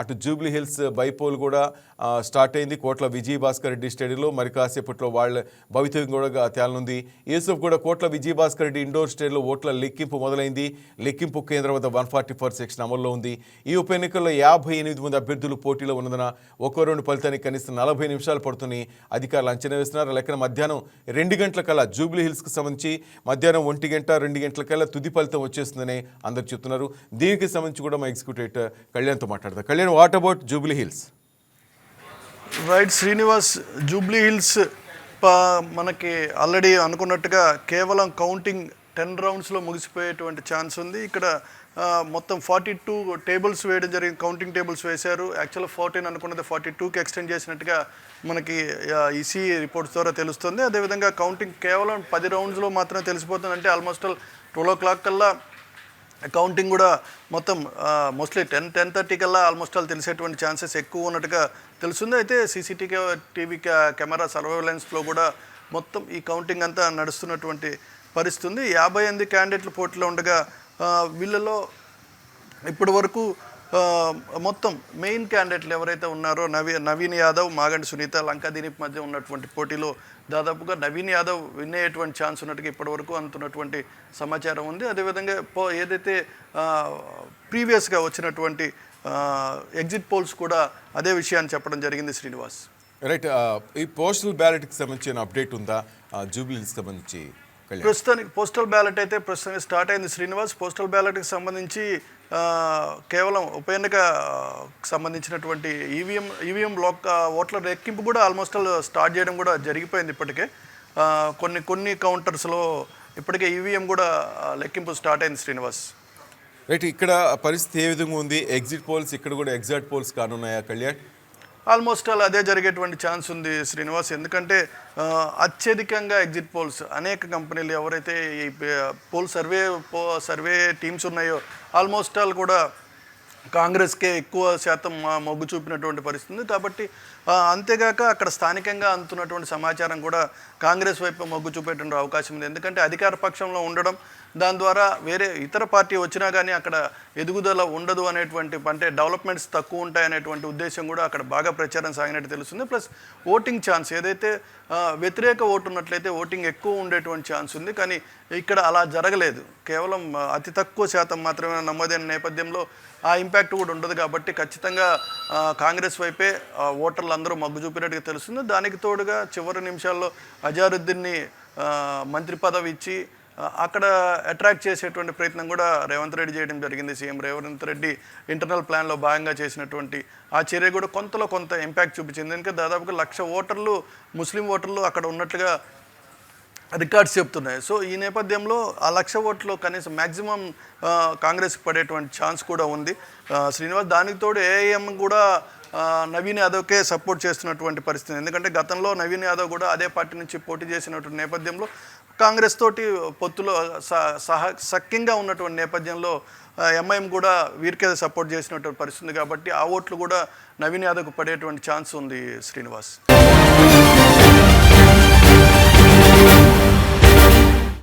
అటు జూబ్లీ హిల్స్ బైపోల్ కూడా స్టార్ట్ అయింది. కోట్ల విజయ్ భాస్కర్ రెడ్డి స్టేడియంలో మరి కాసేపట్లో వాళ్ళ భవితవ్యం కూడా తేలనుంది. యూసఫ్ కూడా కోట్ల విజయ్ భాస్కర్ రెడ్డి ఇండోర్ స్టేడియంలో ఓట్ల లెక్కింపు మొదలైంది. లెక్కింపు కేంద్రం వద్ద వన్ ఫార్టీ ఫోర్ సెక్షన్ అమల్లో ఉంది. ఈ ఉప ఎన్నికల్లో యాభై ఎనిమిది మంది అభ్యర్థులు పోటీలో ఉన్నందున ఒక్కో రెండు ఫలితానికి కనీసం నలభై నిమిషాలు పడుతుంది అధికారులు అంచనా వేస్తున్నారు. లెక్కన మధ్యాహ్నం రెండు గంటల కల్లా జూబ్లీ హిల్స్కి సంబంధించి మధ్యాహ్నం ఒంటి గంట రెండు గంటల కల్లా తుది ఫలితం వచ్చేస్తుందని అందరు చెప్తున్నారు. దీనికి సంబంధించి కూడా మా ఎగ్జిక్యూటివ్ కళ్యాణ్తో మాట్లాడతారు Kalyan what about Jubilee Hills right Srinivas Jubilee Hills మనకి ఆల్రెడీ అనుకున్నట్టుగా కేవలం కౌంటింగ్ టెన్ రౌండ్స్లో ముగిసిపోయేటువంటి ఛాన్స్ ఉంది ఇక్కడ మొత్తం ఫార్టీ టూ టేబుల్స్ వేయడం జరిగింది కౌంటింగ్ టేబుల్స్ వేశారు యాక్చువల్గా ఫోర్టీన్ అనుకున్నది ఫార్టీ టూకి ఎక్స్టెండ్ చేసినట్టుగా మనకి ఈసీ రిపోర్ట్స్ ద్వారా తెలుస్తుంది. అదేవిధంగా కౌంటింగ్ కేవలం పది రౌండ్స్లో మాత్రమే తెలిసిపోతుంది అంటే ఆల్మోస్ట్ ట్వెల్వ్ ఓ క్లాక్ కల్లా కౌంటింగ్ కూడా మొత్తం మోస్ట్లీ టెన్ టెన్ థర్టీ కల్లా ఆల్మోస్ట్ ఆల్ తెలిసేటువంటి ఛాన్సెస్ ఎక్కువ ఉన్నట్టుగా తెలుస్తుంది. అయితే సీసీటీ టీవీ కెమెరా సర్వేలెన్స్లో కూడా మొత్తం ఈ కౌంటింగ్ అంతా నడుస్తున్నటువంటి పరిస్థితి ఉంది యాభై ఎనిమిది క్యాండిడేట్లు పోటీలో ఉండగా వీళ్ళలో ఇప్పటి వరకు మొత్తం మెయిన్ క్యాండిడేట్లు ఎవరైతే ఉన్నారో నవీ నవీన్ యాదవ్ మాగంటి సునీత లంకా దీనిప్ మధ్య ఉన్నటువంటి పోటీలో దాదాపుగా నవీన్ యాదవ్ విన్ అయ్యేటువంటి ఛాన్స్ ఉన్నట్టుగా ఇప్పటివరకు అందుతున్నటువంటి సమాచారం ఉంది. అదేవిధంగా పో ఏదైతే ప్రీవియస్గా వచ్చినటువంటి ఎగ్జిట్ పోల్స్ కూడా అదే విషయాన్ని చెప్పడం జరిగింది శ్రీనివాస్. రైట్ ఈ పోస్టల్ బ్యాలెట్కి సంబంధించిన అప్డేట్ ఉందా? జూబ్లీకి సంబంధించి. ప్రస్తుతానికి పోస్టల్ బ్యాలెట్ అయితే ప్రస్తుతానికి స్టార్ట్ అయింది శ్రీనివాస్. పోస్టల్ బ్యాలెట్కి సంబంధించి కేవలం ఉప ఎన్నిక సంబంధించినటువంటి ఈవీఎం ఈవీఎం బ్లాక్ ఓట్ల లెక్కింపు కూడా ఆల్మోస్ట్ ఆల్ స్టార్ట్ చేయడం కూడా జరిగిపోయింది ఇప్పటికే. కొన్ని కొన్ని కౌంటర్స్లో ఇప్పటికే ఈవీఎం కూడా ఆ, లెక్కింపు స్టార్ట్ అయింది శ్రీనివాస్. రైట్ ఇక్కడ పరిస్థితి ఏ విధంగా ఉంది? ఎగ్జిట్ పోల్స్ ఇక్కడ కూడా ఎగ్జాక్ట్ పోల్స్ కానున్నాయా కళ్యాణ్? ఆల్మోస్ట్ ఆల్ అదే జరిగేటువంటి ఛాన్స్ ఉంది శ్రీనివాస్. ఎందుకంటే అత్యధికంగా ఎగ్జిట్ పోల్స్ అనేక కంపెనీలు ఎవరైతే ఈ పోల్ సర్వే పో సర్వే టీమ్స్ ఉన్నాయో ఆల్మోస్ట్ ఆల్ కూడా కాంగ్రెస్కే ఎక్కువ శాతం మా- మొగ్గు చూపినటువంటి పరిస్థితి ఉంది. కాబట్టి అంతేగాక అక్కడ స్థానికంగా అందుతున్నటువంటి సమాచారం కూడా కాంగ్రెస్ వైపు మొగ్గు చూపేటువంటి అవకాశం ఉంది. ఎందుకంటే అధికార పక్షంలో ఉండడం దాని ద్వారా వేరే ఇతర పార్టీ వచ్చినా కానీ అక్కడ ఎదుగుదల ఉండదు అనేటువంటి అంటే డెవలప్మెంట్స్ తక్కువ ఉంటాయనేటువంటి ఉద్దేశం కూడా అక్కడ బాగా ప్రచారం సాగినట్టు తెలుస్తుంది. ప్లస్ ఓటింగ్ ఛాన్స్ ఏదైతే వ్యతిరేక ఓటు ఉన్నట్లయితే ఓటింగ్ ఎక్కువ ఉండేటువంటి ఛాన్స్ ఉంది. కానీ ఇక్కడ అలా జరగలేదు. కేవలం అతి తక్కువ శాతం మాత్రమే నమోదైన నేపథ్యంలో ఆ ఇంపాక్ట్ కూడా ఉండదు కాబట్టి ఖచ్చితంగా కాంగ్రెస్ వైపే ఓటర్లు అందరూ మగ్గు చూపినట్టుగా తెలుస్తుంది. దానికి తోడుగా చివరి నిమిషాల్లో అజారుద్దీన్ని మంత్రి పదవి ఇచ్చి అక్కడ అట్రాక్ట్ చేసేటువంటి ప్రయత్నం కూడా రేవంత్ రెడ్డి చేయడం జరిగింది. సీఎం రేవంత్ రెడ్డి ఇంటర్నల్ ప్లాన్లో భాగంగా చేసినటువంటి ఆ చర్య కూడా కొంతలో కొంత ఇంపాక్ట్ చూపించింది. ఎందుకంటే దాదాపుగా లక్ష ఓటర్లు ముస్లిం ఓటర్లు అక్కడ ఉన్నట్లుగా రికార్డ్స్ చెప్తున్నాయి. సో ఈ నేపథ్యంలో ఆ లక్ష ఓట్లు కనీసం మ్యాక్సిమం కాంగ్రెస్కి పడేటువంటి ఛాన్స్ కూడా ఉంది. శ్రీనివాస్ దానికి తోడు ఏఐఎం కూడా నవీన్ యాదవ్కే సపోర్ట్ చేస్తున్నటువంటి పరిస్థితి ఎందుకంటే గతంలో నవీన్ యాదవ్ కూడా అదే పార్టీ నుంచి పోటీ చేసినటువంటి నేపథ్యంలో కాంగ్రెస్ తోటి పొత్తులో సహ సఖ్యంగా ఉన్నటువంటి నేపథ్యంలో ఎంఐఎం కూడా వీరికే సపోర్ట్ చేసినటువంటి పరిస్థితి కాబట్టి ఆ ఓట్లు కూడా నవీన్ యాదవ్కు పడేటువంటి ఛాన్స్ ఉంది శ్రీనివాస్.